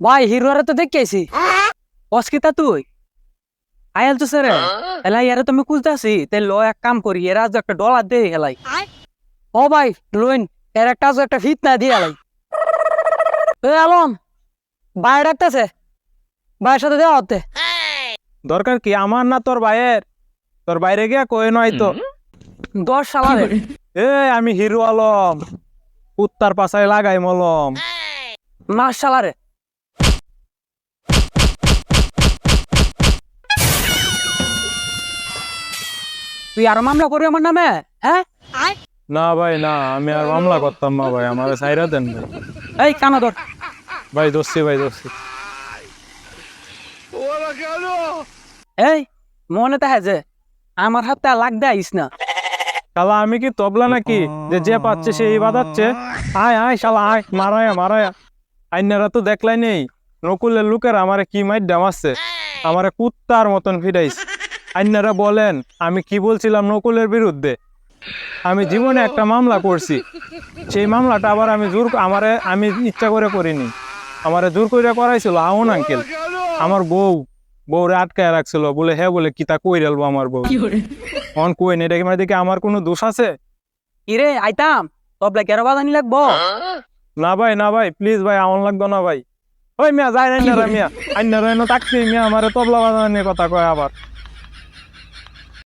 ভাই হিরোরে তো দেখেছি অস্কিতা তুই? আয়াল তো স্যার এলাই ইয়ারে তুমি খুঁজতেছি তে ল এক কাম করি এরা আজ একটা ডলার দে এলাই। ও ভাই লোন এর একটা আজ একটা ফিত না দিয়ে এলাই। এ আলম ভাই ডাকতেছে। ভাইয়ের সাথে দেওয়া হতে দরকার কি আমার না তোর ভাইয়ের? তোর বাইরে গিয়া কয়ে নয় তো? দশ সালারে। এ আমি হিরো আলম। কুত্তার পাশায় লাগাই মলম মাস সালারে। তুই আরও মামলা করবি আমার নামে? হ্যাঁ? না ভাই না আমি আর মামলা করতাম না ভাই আমার সাইরা দেন ভাই। এই কানা ধর। ভাই দোষী ভাই দোষী এই মনে তাহে যে আমার হাতে লাগ দেয় না। শালা আমি কি তবলা নাকি? যে যে পাচ্ছে সেই বাজাচ্ছে আয় আয় শালা আয় মারায়া মারায়া। আইনারা তো দেখলাই নেই। নকুলের লোকের আমারে কি মাইর ডামাচ্ছে? আমারে কুত্তার মতন ফিরাইস আইনারা বলেন আমি কি বলছিলাম নকুলের বিরুদ্ধে? আমি জীবনে একটা মামলা করছি। সেই মামলাটা আবার আমি জোর আমারে আমি ইচ্ছা করে করিনি। আমারে জোর করে করাইছিল আউন আঙ্কেল। আমার বউ বউরে আটকায় রাখছিল। বলে হ্যাঁ বলে কিতা কই রালবো আমার বউ? অন কই নেই এটা দেখে আমার কোনো দোষ আছে? ইরে আইতাম তবলা কেরো বাজানি লাগবো? না ভাই না ভাই প্লিজ ভাই আমার লাগতো না ভাই। ওই মিয়া যাই না মিয়া। আইনারা থাকতে মিয়া আমার তবলা বাজানোর কথা কয় আবার।